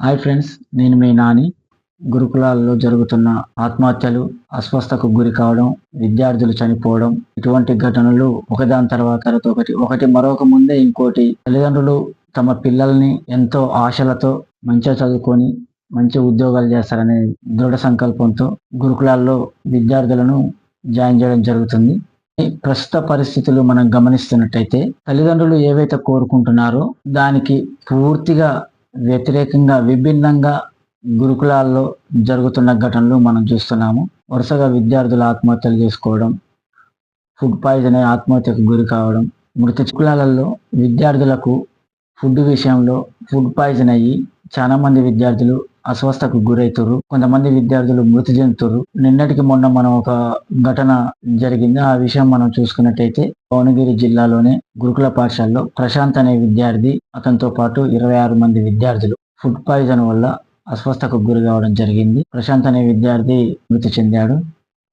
Hi friends నేను మీ నాని. గురుకులాల్లో జరుగుతున్న ఆత్మహత్యలు అస్వస్థకు గురి కావడం విద్యార్థులు చనిపోవడం ఇటువంటి ఘటనలు ఒకదాని తర్వాత తర్వాత ఒకటి ఒకటి మరొక ముందే ఇంకోటి. తల్లిదండ్రులు తమ పిల్లల్ని ఎంతో ఆశలతో మంచిగా చదువుకొని మంచి ఉద్యోగాలు చేస్తారనే దృఢ సంకల్పంతో గురుకులాల్లో విద్యార్థులను జాయిన్ చేయడం జరుగుతుంది. ఈ ప్రస్తుత పరిస్థితులు మనం గమనిస్తున్నట్టయితే తల్లిదండ్రులు ఏవైతే కోరుకుంటున్నారో దానికి పూర్తిగా వ్యతిరేకంగా విభిన్నంగా గురుకులాల్లో జరుగుతున్న ఘటనలు మనం చూస్తున్నాము. వరుసగా విద్యార్థులు ఆత్మహత్యలు చేసుకోవడం ఫుడ్ పాయిజన్ అయి ఆత్మహత్యకు గురి కావడం మృతి కులాలలో విద్యార్థులకు ఫుడ్ విషయంలో ఫుడ్ పాయిజన్ అయ్యి చాలామంది విద్యార్థులు అస్వస్థకు గురవుతారు కొంతమంది విద్యార్థులు మృతి చెందుతారు నిన్నటికి మొన్న మనం ఒక ఘటన జరిగింది. ఆ విషయం మనం చూసుకున్నట్టయితే భువనగిరి జిల్లాలోనే గురుకుల పాఠశాలలో ప్రశాంత్ అనే విద్యార్థి అతనితో పాటు ఇరవై ఆరు మంది విద్యార్థులు ఫుడ్ పాయిజన్ వల్ల అస్వస్థకు గురి కావడం జరిగింది. ప్రశాంత్ అనే విద్యార్థి మృతి చెందాడు.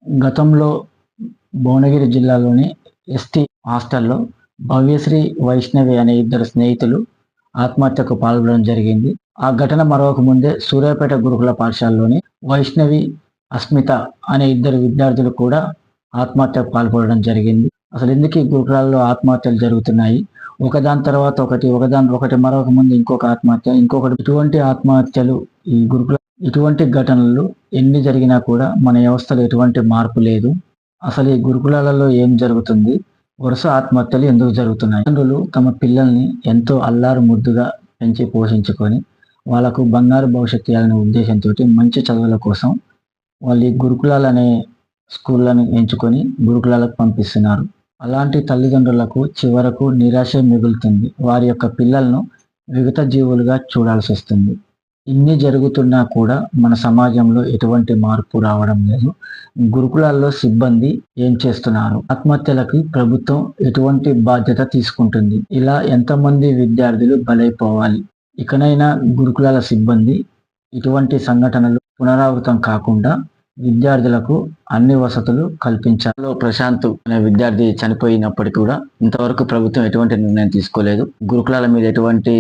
గతంలో భువనగిరి జిల్లాలోని ఎస్టీ హాస్టల్లో భవ్యశ్రీ వైష్ణవి అనే ఇద్దరు స్నేహితులు ఆత్మహత్యకు పాల్గొనడం జరిగింది. ఆ ఘటన మరొక ముందే సూర్యాపేట గురుకుల పాఠశాలలోని వైష్ణవి అస్మిత అనే ఇద్దరు విద్యార్థులు కూడా ఆత్మహత్యకు పాల్పడడం జరిగింది. అసలు ఎందుకు ఈ గురుకులాల్లో ఆత్మహత్యలు జరుగుతున్నాయి? ఒకదాని తర్వాత ఒకటి ఒకదాని ఒకటి మరొక ముందు ఇంకొక ఆత్మహత్య ఇంకొకటి. ఇటువంటి ఆత్మహత్యలు ఈ గురుకుల ఇటువంటి ఘటనలు ఎన్ని జరిగినా కూడా మన వ్యవస్థలో ఎటువంటి మార్పు లేదు. అసలు ఈ గురుకులాలలో ఏం జరుగుతుంది? వరుస ఆత్మహత్యలు ఎందుకు జరుగుతున్నాయి? తండ్రులు తమ పిల్లల్ని ఎంతో అల్లారు ముద్దుగా పెంచి పోషించుకొని వాళ్ళకు బంగారు భవిష్యత్తు ఇవ్వాలనే ఉద్దేశంతో మంచి చదువుల కోసం వాళ్ళు ఈ గురుకులాలు అనే స్కూళ్ళను ఎంచుకొని గురుకులాలకు పంపిస్తున్నారు. అలాంటి తల్లిదండ్రులకు చివరకు నిరాశ మిగులుతుంది. వారి యొక్క పిల్లలను విగత జీవులుగా చూడాల్సి వస్తుంది. ఇన్ని జరుగుతున్నా కూడా మన సమాజంలో ఎటువంటి మార్పు రావడం లేదు. గురుకులాల్లో సిబ్బంది ఏం చేస్తున్నారు? ఆత్మహత్యలకి ప్రభుత్వం ఎటువంటి బాధ్యత తీసుకుంటుంది? ఇలా ఎంతమంది విద్యార్థులు బలైపోవాలి? ఇకనైనా గురుకులాల సిబ్బంది ఇటువంటి సంఘటనలు పునరావృతం కాకుండా విద్యార్థులకు అన్ని వసతులు కల్పించాలి. ప్రశాంత్ అనే విద్యార్థి చనిపోయినప్పటికీ కూడా ఇంతవరకు ప్రభుత్వం ఎటువంటి నిర్ణయం తీసుకోలేదు. గురుకులాల మీద ఎటువంటి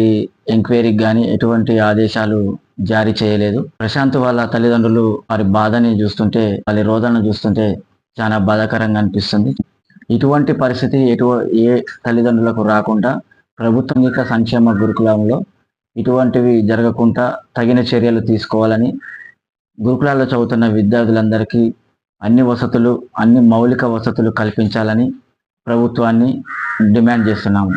ఎంక్వైరీకి కానీ ఎటువంటి ఆదేశాలు జారీ చేయలేదు. ప్రశాంత్ వాళ్ళ తల్లిదండ్రులు వారి బాధని చూస్తుంటే వారి రోదనను చూస్తుంటే చాలా బాధాకరంగా అనిపిస్తుంది. ఇటువంటి పరిస్థితి ఎటు ఏ తల్లిదండ్రులకు రాకుండా ప్రభుత్వం యొక్క సంక్షేమ గురుకులంలో ఇటువంటివి జరగకుండా తగిన చర్యలు తీసుకోవాలని గురుకులాల్లో చదువుతున్న విద్యార్థులందరికీ అన్ని వసతులు అన్ని మౌలిక వసతులు కల్పించాలని ప్రభుత్వాన్ని డిమాండ్ చేస్తున్నాము.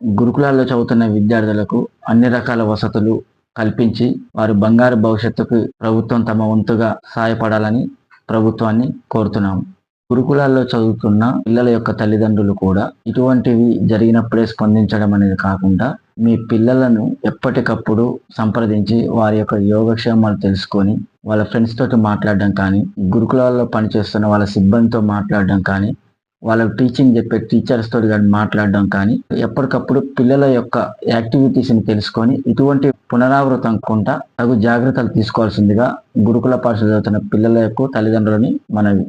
గురుకులాల్లో చదువుతున్న విద్యార్థులకు అన్ని రకాల వసతులు కల్పించి వారి బంగారు భవిష్యత్తుకు ప్రభుత్వం తమ వంతుగా సహాయపడాలని ప్రభుత్వాన్ని కోరుతున్నాము. గురుకులాల్లో చదువుతున్న పిల్లల యొక్క తల్లిదండ్రులు కూడా ఇటువంటివి జరిగినప్పుడే స్పందించడం అనేది కాకుండా మీ పిల్లలను ఎప్పటికప్పుడు సంప్రదించి వారి యొక్క యోగక్షేమాలు తెలుసుకొని వాళ్ళ ఫ్రెండ్స్ తోటి మాట్లాడడం కానీ గురుకులాల్లో పనిచేస్తున్న వాళ్ళ సిబ్బందితో మాట్లాడడం కానీ వాళ్ళ టీచింగ్ చెప్పే టీచర్స్ తోటి కానీ మాట్లాడడం కానీ ఎప్పటికప్పుడు పిల్లల యొక్క యాక్టివిటీస్ని తెలుసుకొని ఇటువంటి పునరావృతం కుండా తగు జాగ్రత్తలు తీసుకోవాల్సిందిగా గురుకుల పాఠశాల చదువుతున్న పిల్లల యొక్క తల్లిదండ్రులని మనవి.